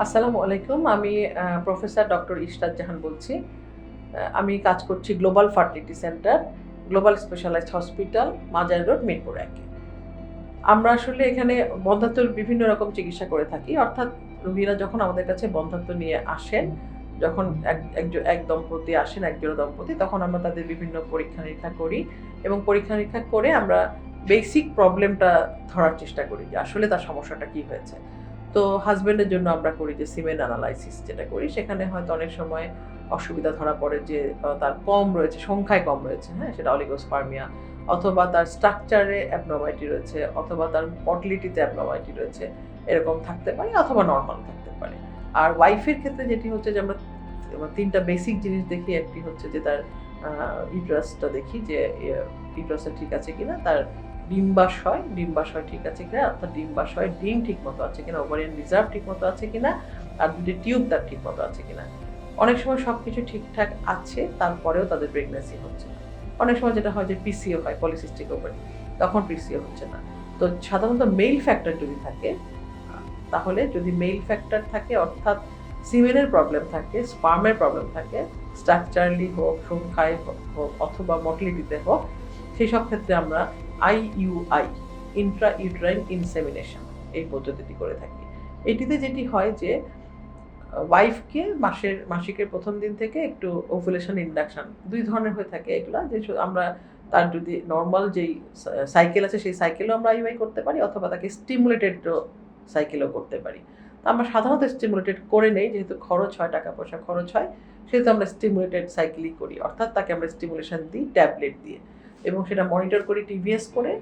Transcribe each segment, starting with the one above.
আসসালামু আলাইকুম, আমি প্রফেসর ডক্টর ইশরাত জাহান বলছি। আমি কাজ করছি global fertility centre, global specialised hospital, Mazar road, Mirpur একে আমরা আসলে এখানে বন্ধাত্মর বিভিন্ন রকম চিকিৎসা করে থাকি, অর্থাৎ রোগীরা যখন আমাদের কাছে বন্ধাত্ম নিয়ে আসেন, যখন এক দম্পতি আসেন একজন দম্পতি, তখন আমরা তাদের বিভিন্ন পরীক্ষা নিরীক্ষা করি এবং পরীক্ষা নিরীক্ষা করে আমরা বেসিক প্রবলেমটা ধরার চেষ্টা করি যে আসলে তার সমস্যাটা কি হয়েছে। তো হাজবেন্ডের জন্য আমরা করি যে সিমেন্ট অ্যানালাইসিস যেটা করি, সেখানে হয়তো অনেক সময় অসুবিধা ধরা পড়ে যে তার কম রয়েছে, সংখ্যায় কম রয়েছে হ্যাঁ সেটা অলিগোস্পার্মিয়া অথবা তার স্ট্রাকচারে অ্যাবনর্মালিটি রয়েছে, অথবা তার মর্টিলিটিতে অ্যাবনর্মালিটি রয়েছে, এরকম থাকতে পারে অথবা নর্মাল থাকতে পারে। আর ওয়াইফের ক্ষেত্রে যেটি হচ্ছে যে আমরা তিনটা বেসিক জিনিস দেখি, একটি হচ্ছে যে তার ইউট্রাসটা দেখি যে ইউট্রাসটা ঠিক আছে কিনা, তার ডিম্বাশয় ডিম্বাশয় ঠিক আছে কিনা? অর্থাৎ ডিম্বাশয় ডিম ঠিক মতো আছে কিনা? ওভারিয়ান রিজার্ভ ঠিক মতো আছে কিনা? আর দুটি টিউব তার ঠিক মতো আছে কিনা? অনেক সময় সব কিছু ঠিকঠাক আছে, তারপরেও তাদের প্রেগনেন্সি হচ্ছে না। অনেক সময় যেটা হয় যে পিসিও হয় পলিসিস্টিক ওভারি তখন পিসিও হচ্ছে না। তো সাধারণত মেইল ফ্যাক্টর যদি থাকে, তাহলে যদি মেইল ফ্যাক্টর থাকে, অর্থাৎ সিমেনের প্রবলেম থাকে স্পার্মের প্রবলেম থাকে স্ট্রাকচারালি হোক, সংখ্যায় হোক, অথবা মর্টিলিটিতে হোক সেই সব ক্ষেত্রে আমরা আইইউআই ইন্ট্রা ইউট্রাইন ইনসেমিনেশন এই পদ্ধতিটি করে থাকি। এটিতে যেটি হয় যে ওয়াইফকে মাসের, মাসিকের প্রথম দিন থেকে একটু ওভুলেশন ইন্ডাকশন দুই ধরনের হয়ে থাকে এগুলা। যে আমরা তার যদি নর্মাল যেই সাইকেল আছে, সেই সাইকেলও আমরা আইওয়াই করতে পারি, অথবা তাকে স্টিমুলেটেড সাইকেলও করতে পারি। আমরা সাধারণত স্টিমুলেটেড করে নেই, যেহেতু খরচ হয় টাকা পয়সা খরচ হয়, সেহেতু আমরা স্টিমুলেটেড সাইকেলই করি। অর্থাৎ তাকে আমরা স্টিমুলেশন দিই ট্যাবলেট দিয়ে। এবং সেটা মনিটর করি টিভিএস করে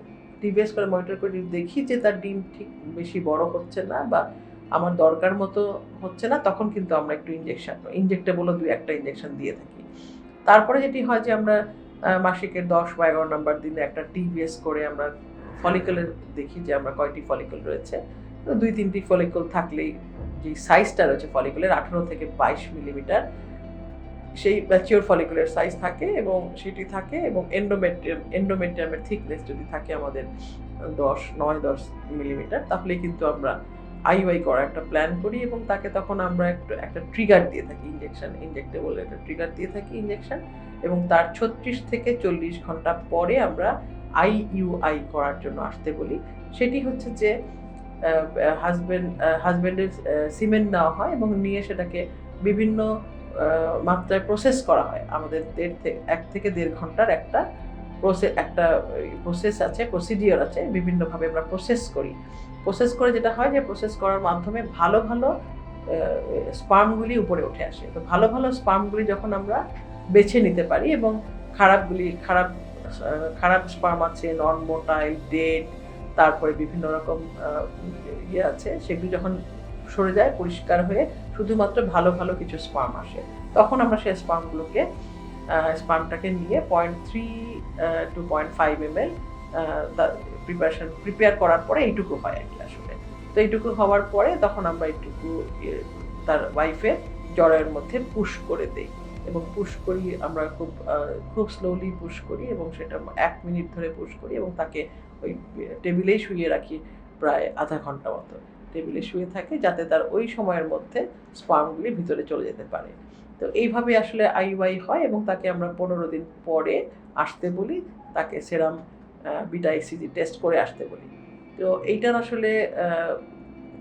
টিভিএস করে মনিটর করে দেখি যে তার ডিম ঠিক বেশি বড় হচ্ছে না বা আমার দরকার মতো হচ্ছে না, তখন কিন্তু আমরা একটু ইঞ্জেকশন ইঞ্জেক্টেবলও দুই একটা ইঞ্জেকশন দিয়ে থাকি। তারপরে যেটি হয় যে আমরা মাসিকের দশ বা এগারো নম্বর দিনে একটা টিভিএস করে আমরা ফলিকলের দেখি যে আমরা কয়টি ফলিকল রয়েছে। দুই, তিনটি ফলিকল থাকলেই যে সাইজটা রয়েছে ফলিকলের আঠেরো থেকে বাইশ মিলিমিটার সেই ম্যাচিওর ফলিকুলার সাইজ থাকে এবং সেটি থাকে এবং এন্ডোমেট্রিয়াম এন্ডোমেট্রিয়ামের থিকনেস যদি থাকে আমাদের দশ, নয়, দশ মিলিমিটার তাহলে কিন্তু আমরা আইওয়াই করার একটা প্ল্যান করি এবং তাকে তখন আমরা একটা একটা ট্রিগার দিয়ে থাকি ইঞ্জেকশন ইনজেক্টেবল একটা ট্রিগার দিয়ে থাকি ইঞ্জেকশন এবং তার ছত্রিশ থেকে চল্লিশ ঘণ্টা পরে আমরা আইইউআই করার জন্য আসতে বলি। সেটি হচ্ছে যে হাজব্যান্ড হাজব্যান্ডের সিমেন্ট নেওয়া হয় এবং নিয়ে সেটাকে বিভিন্ন মাত্রায় প্রসেস করা হয়। আমাদের দেড় থেকে এক থেকে দেড় ঘণ্টার একটা প্রসেস একটা প্রসেস আছে প্রসিডিওর আছে, বিভিন্নভাবে আমরা প্রসেস করি। প্রসেস করে যেটা হয় যে প্রসেস করার মাধ্যমে ভালো ভালো স্পার্মগুলি উপরে উঠে আসে। তো ভালো ভালো স্পার্মগুলি যখন আমরা বেছে নিতে পারি এবং খারাপগুলি, খারাপ খারাপ স্পার্ম আছে নন মোটাইল ডেড তারপরে বিভিন্ন রকম ইয়ে আছে, সেগুলি যখন সরে যায়, পরিষ্কার হয়ে শুধুমাত্র ভালো ভালো কিছু স্পার্ম আসে। তখন আমরা সেই স্পার্মগুলোকে স্পার্মটাকে নিয়ে point three two point five M L preparation prepare করার পরে এইটুকু হয় আর কি আসলে। তো এইটুকু হওয়ার পরে তখন আমরা এইটুকু তার ওয়াইফের জরায়ের মধ্যে পুশ করে দেই। এবং পুশ করি, আমরা খুব খুব স্লোলি পুশ করি এবং সেটা এক মিনিট ধরে পুশ করি এবং তাকে ওই টেবিলেই শুয়ে রাখি প্রায় আধা ঘণ্টা মতো। টেবিলে শুয়ে থাকে যাতে তার ওই সময়ের মধ্যে স্পার্মগুলি ভিতরে চলে যেতে পারে। তো এইভাবে আসলে আইওয়াই হয় এবং তাকে আমরা পনেরো দিন পরে আসতে বলি, তাকে সেরাম বিটা টেস্ট করে আসতে বলি। তো এইটার আসলে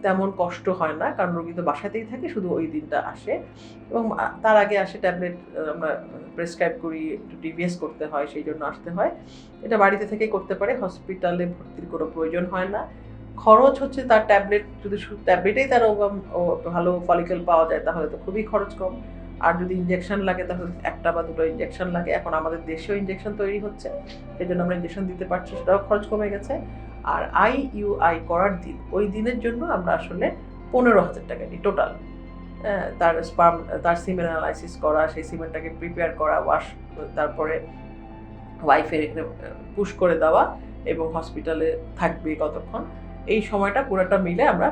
তেমন কষ্ট হয় না, কারণ রোগী তো বাসাতেই থাকে, শুধু ওই দিনটা আসে। এবং তার আগে আসে ট্যাবলেট আমরা প্রেসক্রাইব করি, একটু টিভিএস করতে হয়, সেই জন্য আসতে হয়। এটা বাড়িতে থেকে করতে পারে হসপিটালে ভর্তির কোনো প্রয়োজন হয় না। খরচ হচ্ছে তার ট্যাবলেট যদি শুধু ট্যাবলেটেই তার ওভাম- ও ভালো ফলিকেল পাওয়া যায়, তাহলে তো খুবই খরচ কম। আর যদি ইঞ্জেকশন লাগে, তাহলে একটা বা দুটো ইঞ্জেকশন লাগে। এখন আমাদের দেশেও ইঞ্জেকশন তৈরি হচ্ছে সেই জন্য আমরা ইঞ্জেকশন দিতে পারছি, সেটাও খরচ কমে গেছে। আর আই ইউ আই করার দিন, ওই দিনের জন্য আমরা আসলে পনেরো হাজার টাকা নিই টোটাল তার স্পার্ম তার সিমেন অ্যানালাইসিস করা, সেই সিমেন্টটাকে প্রিপেয়ার করা ওয়াশ তারপরে ওয়াইফের পুশ করে দেওয়া, এবং হসপিটালে থাকবে কতক্ষণ। এই সময়টা পুরোটা মিলে আমরা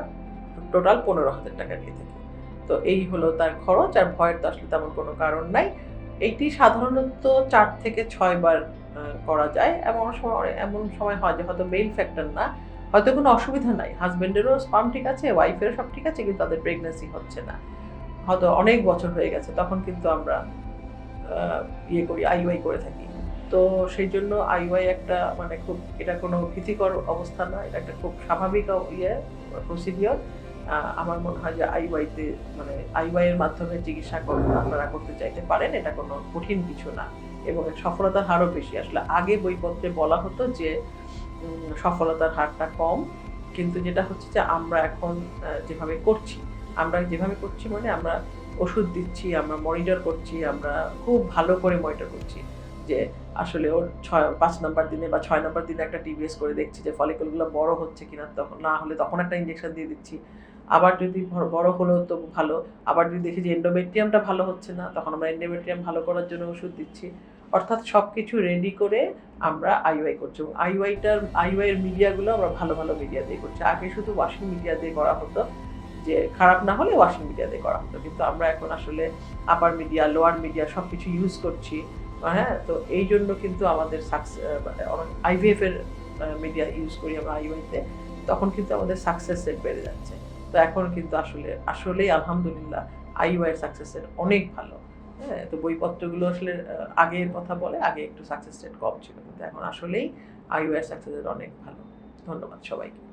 টোটাল পনেরো হাজার টাকা নিয়ে থাকি। তো এই হলো তার খরচ আর ভয়ের তো আসলে তেমন কোনো কারণ নাই। এইটি সাধারণত চার থেকে ছয় বার করা যায় এমন সময় এমন সময় হয় যে হয়তো মেইন ফ্যাক্টর না, হয়তো কোনো অসুবিধা নাই। হাজবেন্ডেরও স্পাম ঠিক আছে ওয়াইফেরও সব ঠিক আছে, কিন্তু তাদের প্রেগনেন্সি হচ্ছে না। হয়তো অনেক বছর হয়ে গেছে, তখন কিন্তু আমরা ইয়ে করি আইওয়াই করে থাকি। তো সেই জন্য আইওয়াই একটা মানে খুব, এটা কোনো ভীতিকর অবস্থা না, এটা একটা খুব স্বাভাবিক ইয়ে প্রসিডিওর আমার মনে হয় যে আইওয়াইতে মানে আইওয়াই এর মাধ্যমে চিকিৎসা আপনারা করতে চাইতে পারেন, এটা কোনো কঠিন কিছু না। এবং সফলতার হারও বেশি। আসলে আগে বইপত্রে বলা হতো যে সফলতার হারটা কম। কিন্তু যেটা হচ্ছে যে, আমরা এখন যেভাবে করছি, আমরা যেভাবে করছি মানে আমরা ওষুধ দিচ্ছি, আমরা মনিটর করছি, আমরা খুব ভালো করে মনিটর করছি। যে আসলে ওর ছয়, পাঁচ নাম্বার দিনে বা ছয় নাম্বার দিনে একটা টিভিএস করে দেখছি যে ফলিকলগুলো বড় হচ্ছে কিনা, তখন না হলে তখন একটা ইঞ্জেকশন দিয়ে দিচ্ছি। আবার যদি বড়- হলো তো ভালো, আবার যদি দেখি যে এন্ডোমেট্রিয়ামটা ভালো হচ্ছে না, তখন আমরা এন্ডোমেট্রিয়াম ভালো করার জন্য ওষুধ দিচ্ছি। অর্থাৎ সব কিছু রেডি করে আমরা আইওয়াই করছি এবং আইওয়াইটার আইওয়াই এর মিডিয়াগুলো আমরা ভালো ভালো মিডিয়া দিয়ে করছি। আগে শুধু ওয়াশিং মিডিয়া দিয়ে করা হতো, যে খারাপ না হলে ওয়াশিং মিডিয়া দিয়ে করা হতো। কিন্তু আমরা এখন আসলে আপার মিডিয়া লোয়ার মিডিয়া সব কিছু ইউজ করছি। হ্যাঁ তো এই জন্য কিন্তু আমাদের আইভিএফ এর মিডিয়া ইউজ করি আমরা আইওয়াইতে তখন কিন্তু আমাদের সাকসেস রেট বেড়ে যাচ্ছে। তো এখন কিন্তু আসলে, আসলেই আলহামদুলিল্লাহ আইওয়াই এর সাকসেস রেট অনেক ভালো। হ্যাঁ তো বইপত্রগুলো আসলে আগের কথা বলে, আগে একটু সাকসেস রেট কম ছিল, কিন্তু এখন আসলেই আইওয়াই এর সাকসেস রেট অনেক ভালো। ধন্যবাদ সবাইকে।